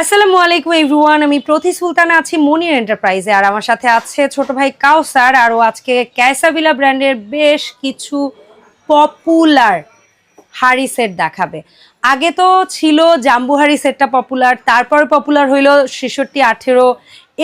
আসসালামু আলাইকুম এভরিওয়ান আমি প্রতি সুলতানা আছি মনির এন্টারপ্রাইজে। আর আমার সাথে আছে ছোট ভাই কাউসার। আর ও আজকে ক্যাসাবিলা ব্র্যান্ডের বেশ কিছু পপুলার হাড়ি সেট দেখাবে। আগে তো ছিল জাম্বু হাড়ি সেটটা পপুলার তারপর পপুলার হইল ছেষট্টি আঠেরো।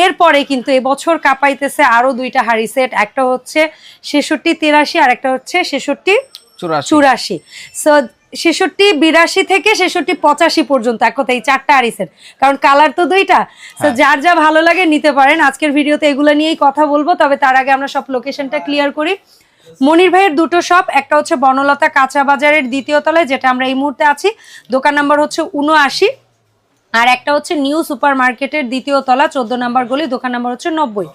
এরপরে কিন্তু এবছর কাঁপাইতেছে আরও দুইটা হাড়ি সেট একটা হচ্ছে ছেষট্টি তিরাশি আর একটা হচ্ছে ছেষট্টি চুরাশি। চুরাশি। সো ছেষট্টি বিরাশি থেকে ছেষট্টি পঁচাশি পর্যন্ত এক কথা এই চারটা আরিসের। কারণ কালার তো দুইটা। তো যার যা ভালো লাগে নিতে পারেন। আজকের ভিডিওতে এগুলো নিয়েই কথা বলব। তবে তার আগে আমরা সব লোকেশনটা ক্লিয়ার করি। মনির ভাইয়ের দুটো শপ একটা হচ্ছে বনলতা কাঁচা বাজারের দ্বিতীয় তলায় যেটা আমরা এই মুহূর্তে আছি। দোকান নাম্বার হচ্ছে উনআশি। আর একটা হচ্ছে নিউ সুপার মার্কেটের দ্বিতীয় তলা চোদ্দ নাম্বার গলি দোকান নাম্বার হচ্ছে নব্বই।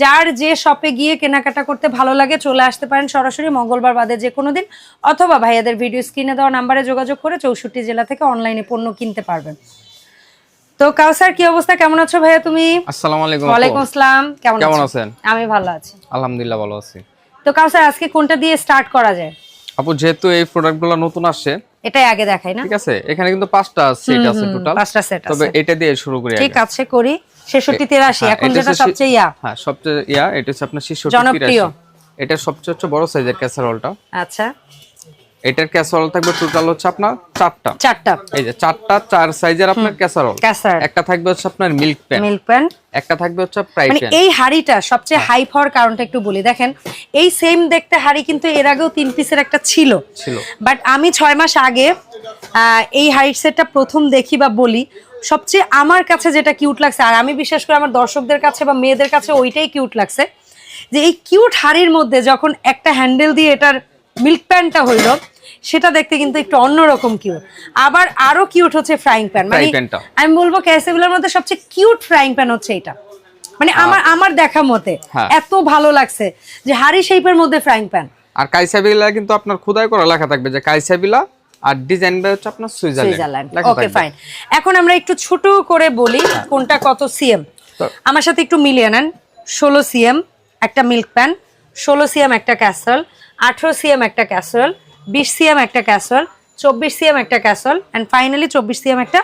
যার যে শপে গিয়ে কেনাকাটা করতে ভালো লাগে চলে আসতে পারেন সরাসরি মঙ্গলবার বাদে যে কোনো দিন অথবা ভাইয়াদের ভিডিও স্ক্রিনে দেওয়া নাম্বারে যোগাযোগ করে চৌষট্টি জেলা থেকে অনলাইনে পণ্য কিনতে পারবেন। তো কাউসার কি অবস্থা? কেমন আছো ভাইয়া তুমি? আসসালামু আলাইকুম। ওয়ালাইকুম আসসালাম। কেমন কেমন আছেন? আমি ভালো আছি। আলহামদুলিল্লাহ ভালো আছি। তো কাউসার আজকে কোনটা দিয়ে স্টার্ট করা যায়? আপু যেহেতু এই প্রোডাক্টগুলো নতুন আসছে এটাই আগে দেখাই না? ঠিক আছে? এখানে কিন্তু পাঁচটা সেট আছে টোটাল পাঁচটা সেট তবে এটা দিয়ে শুরু করি ঠিক আছে করি। ছেষট্টি তিরাশি। হ্যাঁ, এখন যেটা সবচেয়ে ইয়া। হ্যাঁ সবচেয়ে ইয়া এটা হচ্ছে আপনার শিশু জনপ্রিয়। এটা সবচেয়ে বড় সাইজের ক্যাসারোলটা আচ্ছা। এটার ক্যাসারোল থাকবে টোটাল হচ্ছে আপনার চারটা। চারটা। এই যে চারটা চার সাইজের আপনার ক্যাসারোল ক্যাসার একটা থাকবে হচ্ছে আপনার মিল্ক প্যান মিল্ক প্যান একটা থাকবে হচ্ছে মানে প্যান এই হাড়িটা সবচেয়ে হাই হওয়ার কারণটা একটু বলি। দেখেন এই সেম দেখতে হাড়ি কিন্তু এর আগেও তিন পিসের একটা ছিল। ছিল। বাট আমি ছয় মাস আগে এই হাইট সেটটা প্রথম দেখি বা বলি সবচেয়ে আমার কাছে যেটা কিউট লাগছে আর আমি বিশেষ করে আমার দর্শকদের কাছে বা মেয়েদের কাছে ওইটাই কিউট লাগছে যে এই কিউট হাড়ির মধ্যে যখন একটা হ্যান্ডেল দিয়ে এটার মিল্ক প্যানটা হইল সেটা দেখতে কিন্তু একটু অন্যরকম কিউট আবার আরও কিউট হচ্ছে ফ্রাইং প্যান মানে। আমি বলব ক্যাসেগুলোর মধ্যে সবচেয়ে কিউট ফ্রাইং প্যান হচ্ছে এটা। মানে আমার আমার দেখা মতে হ্যাঁ। এত ভালো লাগছে যে হাড়ি শেপের মধ্যে ফ্রাইং প্যান আর কাইসাবিলা কিন্তু আপনার খোদাই করা লেখা থাকবে যে কাইসাবিলা আর ডিজাইনটা হচ্ছে আপনার সুইজারল্যান্ড। ওকে ফাইন এখন আমরা একটু ছোট করে বলি কোনটা কত সিএম আমার সাথে একটু মিলিয়ে নেন। ষোলো সিএম একটা মিল্ক প্যান ষোলো সিএম একটা ক্যাসল আঠেরো সিএম একটা ক্যাসরল বিশ সিএম একটা ক্যাসরল চব্বিশ সিএম একটা ক্যাসরল অ্যান্ড ফাইনালি চব্বিশ সিএম একটা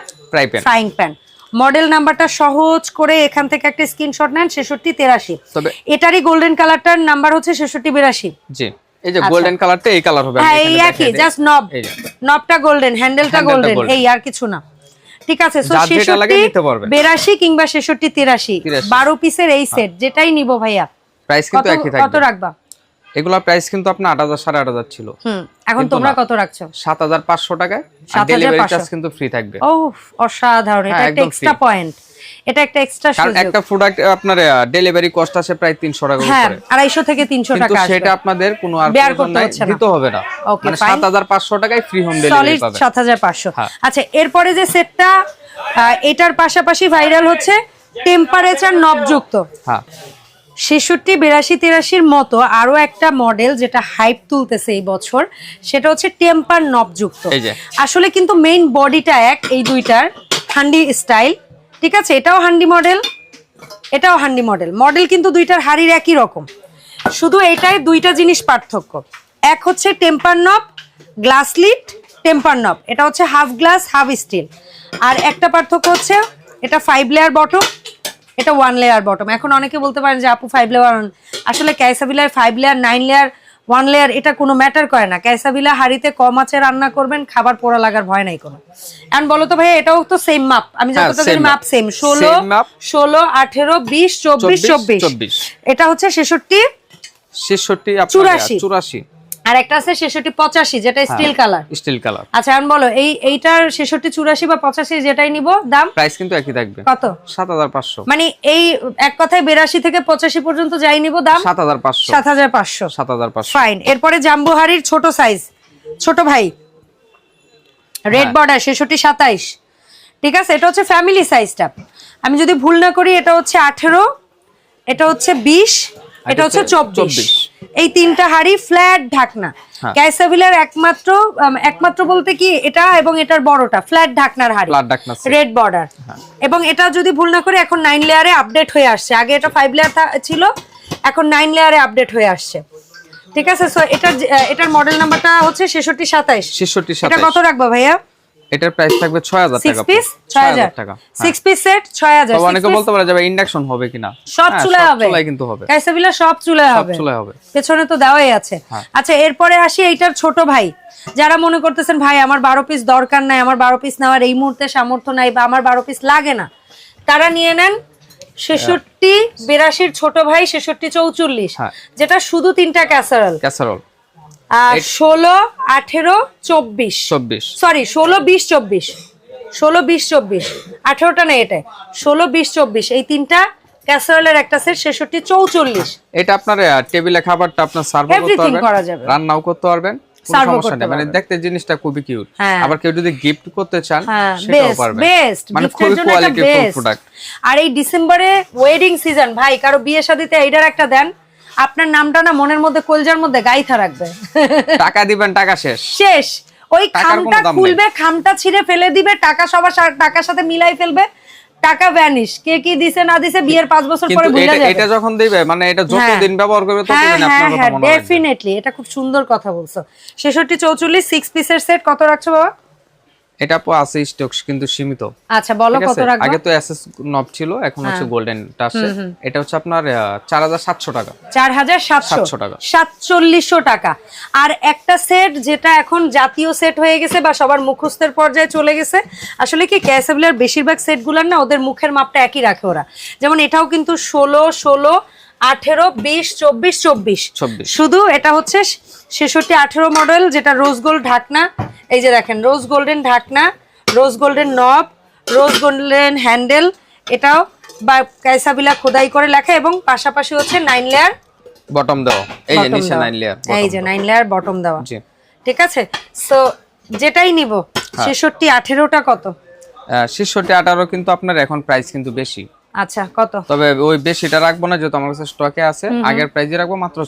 ফ্রাইং প্যান মডেল নাম্বারটা সহজ করে এখান থেকে একটা স্ক্রিনশট নেন ছেষট্টি তেরাশি। এটারই গোল্ডেন কালারটার নাম্বার হচ্ছে ছেষট্টি বিরাশি। জি। এই যে গোল্ডেন কালারটা এই কালার হবে। আচ্ছা। হ্যাঁ এই একই জাস্ট নব। নবটা গোল্ডেন হ্যান্ডেলটা গোল্ডেন এই আর কিছু না। ঠিক আছে সো যার যেটা লাগে ছেষট্টি নিতে পারবেন। বিরাশি কিংবা ছেষট্টি তিরাশি। 83 বারো পিসের এই সেট যেটাই নিব ভাইয়া। প্রাইস কিন্তু একই থাকবে। কত রাখবা? এগুলা প্রাইস কিন্তু আপনার আট হাজার সাড়ে আট হাজার ছিল। হুম এখন তোমরা কত রাখছো? সাত হাজার পাঁচশো টাকায়। আর 7,500 ডেলিভারি চার্জ কিন্তু ফ্রি থাকবে। ও অসাধারণ। এটা হ্যাঁ, একটা এক্সট্রা পয়েন্ট এটা একটা এক্সট্রা সুযোগ। একটা প্রোডাক্ট আপনার ডেলিভারি কস্ট আসে প্রায় তিনশো টাকা হ্যাঁ করে আড়াইশো থেকে তিনশো কিন্তু টাকা আসবে। সেটা আপনাদের কোনো আর না। দিতে হবে না। মানে fine. সাত হাজার পাঁচশো টাকায় ফ্রি হোম ডেলিভারি সলিড পাবে। সাত হাজার পাঁচশো। হ্যাঁ। আচ্ছা এরপরে যে সেটটা এটার পাশাপাশি ভাইরাল হচ্ছে টেম্পারেচার নবযুক্ত হ্যাঁ। ছেষট্টি বিরাশি তিরাশির মতো আরও একটা মডেল যেটা হাইপ তুলতেছে এই বছর সেটা হচ্ছে টেম্পার নবযুক্ত। আসলে কিন্তু মেইন বডিটা এক এই দুইটার হান্ডি স্টাইল ঠিক আছে? এটাও হান্ডি মডেল এটাও হান্ডি মডেল মডেল কিন্তু দুইটার হাড়ির একই রকম। শুধু এটাই দুইটা জিনিস পার্থক্য। এক হচ্ছে টেম্পার নব গ্লাস লিড টেম্পার নব। এটা হচ্ছে হাফ গ্লাস হাফ স্টিল আর একটা পার্থক্য হচ্ছে এটা ফাইভ লেয়ার বটম এটা ওয়ান লেয়ার বটম এখন অনেকে বলতে পারেন যে আপু ফাইভ লেয়ার আসলে ক্যাসাবিলার five layer nine layer one layer এটা কোনো ম্যাটার করে না। ক্যাসাবিলা হাড়িতে কম আছে রান্না করবেন খাবার পোড়া লাগার ভয় নাই কোনো। এখন বলো তো ভাই এটাও তো সেম মাপ আমি যতটা মাপ মাপ। সেম ষোলো ষোলো আঠেরো বিশ চব্বিশ চব্বিশ এটা হচ্ছে ছেষট্টি ছেষট্টি চুরাশি। চুরাশি। আর একটা আছে ছেষট্টি পঁচাশি যেটা স্টিল কালার স্টিল কালার আচ্ছা এখন বলো এই এইটার ছেষট্টি চুরাশি বা পঁচাশি যেটাই নিব দাম? প্রাইস কিন্তু একই থাকবে। কত? সাত হাজার পাঁচশো। মানে এই এক কথায় বিরাশি থেকে পঁচাশি পর্যন্ত যাই নিব দাম? সাত হাজার পাঁচশো। সাত হাজার পাঁচশো। সাত হাজার পাঁচশো। ফাইন এরপরে জাম্বুহারির ছোট সাইজ ছোট ভাই। রেড হ্যাঁ। বর্ডার ছেষট্টি সাতাইশ। ঠিক আছে এটা হচ্ছে ফ্যামিলি সাইজটা আমি যদি ভুল না করি এটা হচ্ছে আঠেরো এটা হচ্ছে বিশ এটা হচ্ছে চব্বিশ। 24 এই তিনটা হাড়ি ফ্ল্যাট ঢাকনা। হ্যাঁ। ক্যাসাভিলার একমাত্র একমাত্র বলতে কি এটা এবং এটার বড়টা ফ্ল্যাট ঢাকনার হাড়ি। Red border. এবং এটা যদি ভুল না করে এখন নাইন লেয়ারে আপডেট হয়ে আসছে। আগে এটা ফাইভ লেয়ার ছিল এখন নাইন লেয়ারে আপডেট হয়ে আসছে। ঠিক আছে? সো এটার এটার মডেল নাম্বারটা হচ্ছে ছেষট্টি সাতাইশ। ছেষট্টি এটা সাতাইশ। কত রাখব ভাইয়া? এটার প্রাইস থাকবে ছয় হাজার সিক্স টাকা পিস ছয় হাজার টাকা সিক্স পিস সেট ছয় হাজার তবে অনেকে বলতে পারে যাবে ইন্ডাকশন হবে কিনা? সব হ্যাঁ, চুলায় হবে। চুলায় কিন্তু হবে। কাইসাবিলা সব চুলায় হবে। সব চুলায় হবে। পেছনে তো দেওয়াই আছে। হ্যাঁ। আচ্ছা এরপরে আসি এইটার ছোট ভাই। যারা মনে করতেছেন ভাই আমার বারো পিস দরকার নাই আমার বারো পিস নেওয়ার এই মুহূর্তে সামর্থ্য নাই বা আমার বারো পিস লাগে না। তারা নিয়ে নেন ছেষট্টি বিরাশির ছোট ভাই ছেষট্টি চৌচল্লিশ হ্যাঁ। যেটা শুধু তিনটা ক্যাসারল ক্যাসারোল ষোলো আঠেরো চব্বিশ। চব্বিশ। সরি ষোলো বিশ চব্বিশ। ষোলো বিশ চব্বিশ। আঠেরোটা নেই এটা। ষোলো বিশ চব্বিশ। এই তিনটা ক্যাসারোলের একটা সেট ছেষট্টি চৌচল্লিশ। এটা আপনার টেবিলে খাবারটা আপনার সার্ভ করতে পারবেন রান্নাও করতে পারবেন সমস্যা নেই। মানে দেখতে জিনিসটা খুবই কিউট হ্যাঁ। আবার কেউ যদি গিফট করতে চান হ্যাঁ সেটাও বেস্ট পারবেন। বেস্ট মানে খুবই প্রোডাক্ট আর এই ডিসেম্বরে ওয়েডিং সিজন ভাই কারও বিয়ে শাদিতে এইটার একটা দেন। আপনার নামটা না মনের মধ্যে কলজার মধ্যে গাইথা রাখবে। টাকা দিবেন টাকা শেষ। শেষ। ওই খামটা খুলবে খামটা ছিঁড়ে ফেলে দিবে টাকা সবার টাকার সাথে মিলাই ফেলবে টাকা ভ্যানিশ কে কি দিছে না দিছে বিয়ের বছর পরে ভুলে এটা যাবে। এটা যখন দিবে মানে এটা হ্যাঁ। ব্যবহার করবে ততদিন হ্যাঁ আপনার কথা হ্যাঁ মনে ডেফিনেটলি এটা খুব সুন্দর কথা বলছো। পিসের সেট কত রাখছো বাবা? এটা আপু আছে স্টক কিন্তু সীমিত। আচ্ছা বলো কত রাখব? আগে তো এসএস নব ছিল এখন হচ্ছে গোল্ডেনটা আসছে। এটা হচ্ছে আপনার চার হাজার সাতশো টাকা। চার হাজার সাতশো? 700 টাকা। সাতচল্লিশশো টাকা। আর একটা সেট যেটা এখন জাতীয় সেট হয়ে গেছে বা সবার মুখস্থের পর্যায়ে চলে গেছে আসলে কি ক্যাসেবলের বেশিরভাগ সেটগুলোর না ওদের মুখের মাপটা একই রাখে ওরা। যেমন এটাও কিন্তু ষোলো ষোলো আঠেরো বিশ চব্বিশ চব্বিশ। 24 শুধু এটা হচ্ছে ছেষট্টি আঠেরো মডেল যেটা রোজ গোল্ড ঢাকনা। এই যে দেখেন রোজ গোল্ডেন ঢাকনা রোজ গোল্ডেন নব রোজ গোল্ডেন হ্যান্ডেল এটাও বা কাইসাবিলা খোদাই করে লেখা এবং পাশাপাশি হচ্ছে নাইন লেয়ার বটম দেওয়া। এই যে নিচে নাইন লেয়ার এই যে নাইন লেয়ার বটম দেওয়া। জি। ঠিক আছে? সো যেটাই নিব হ্যাঁ। ছেষট্টি আঠেরোটা কত? শিশুটি আঠারো কিন্তু আপনার এখন প্রাইস কিন্তু বেশি। আচ্ছা কত? তবে ওই বেশিটা রাখব না যেহেতু আমার কাছে স্টকে আছে। আগের প্রাইসে রাখব মাত্র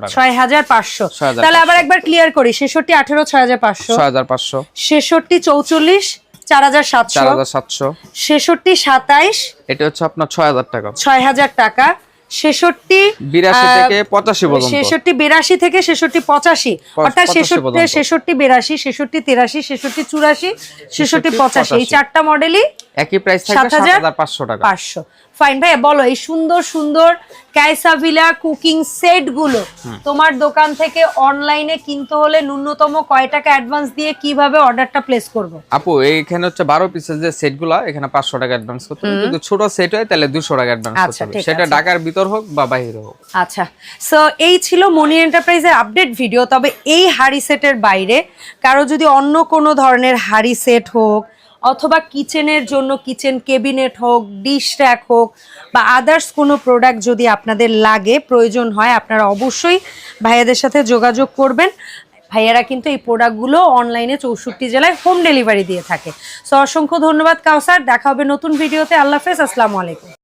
টাকা। 6,500 তাহলে আবার একবার ক্লিয়ার করি ছেষট্টি আঠেরো ছয় হাজার পাঁচশো। ছয় হাজার পাঁচশো। ছেষট্টি চৌচল্লিশ চার হাজার চার হাজার সাতশো। ছেষট্টি সাতাইশ। এটা হচ্ছে আপনার ছয় হাজার টাকা। ছয় হাজার টাকা। ছেষট্টি বিরাশি আহ, থেকে পঁচাশি পর্যন্ত। ছেষট্টি বিরাশি থেকে ছেষট্টি পঁচাশি। পঁচ- অর্থাৎ এই চারটা মডেলই একই প্রাইস থাকবে সাত সাত হাজার হাজার পাঁচশো টাকা। পাঁচশো। ফাইন ভাই বলো এই সুন্দর সুন্দর ক্যাসাভিলা কুকিং সেটগুলো তোমার দোকান থেকে অনলাইনে কিনতে হলে ন্যূনতম কয় টাকা অ্যাডভান্স দিয়ে কীভাবে অর্ডারটা প্লেস করব? আপু এইখানে হচ্ছে বারো পিসের যে সেটগুলা এখানে পাঁচশো টাকা অ্যাডভান্স করতে হবে। যদি ছোট সেট হয় তাহলে দুশো টাকা অ্যাডভান্স করতে আচ্ছা, হবে সেটা ঢাকার ভিতর হোক বা বাইরে হোক। আচ্ছা সো এই ছিল মনি এন্টারপ্রাইজের আপডেট ভিডিও তবে এই হাড়ি সেটের বাইরে কারও যদি অন্য কোনো ধরনের হাড়ি সেট হোক অথবা কিচেনের জন্য কিচেন কেবিনেট হোক, ডিশ র্যাক হোক বা আদার্স কোনো প্রোডাক্ট যদি আপনাদের লাগে, প্রয়োজন হয়, আপনারা অবশ্যই ভাইয়াদের সাথে যোগাযোগ করবেন। ভাইয়ারা কিন্তু এই প্রোডাক্টগুলো অনলাইনে চৌষট্টি জেলায় হোম ডেলিভারি দিয়ে থাকে। সো অসংখ্য ধন্যবাদ, কাউসার। দেখা হবে নতুন ভিডিওতে আল্লাহ হাফেজ। আসসালামু আলাইকুম।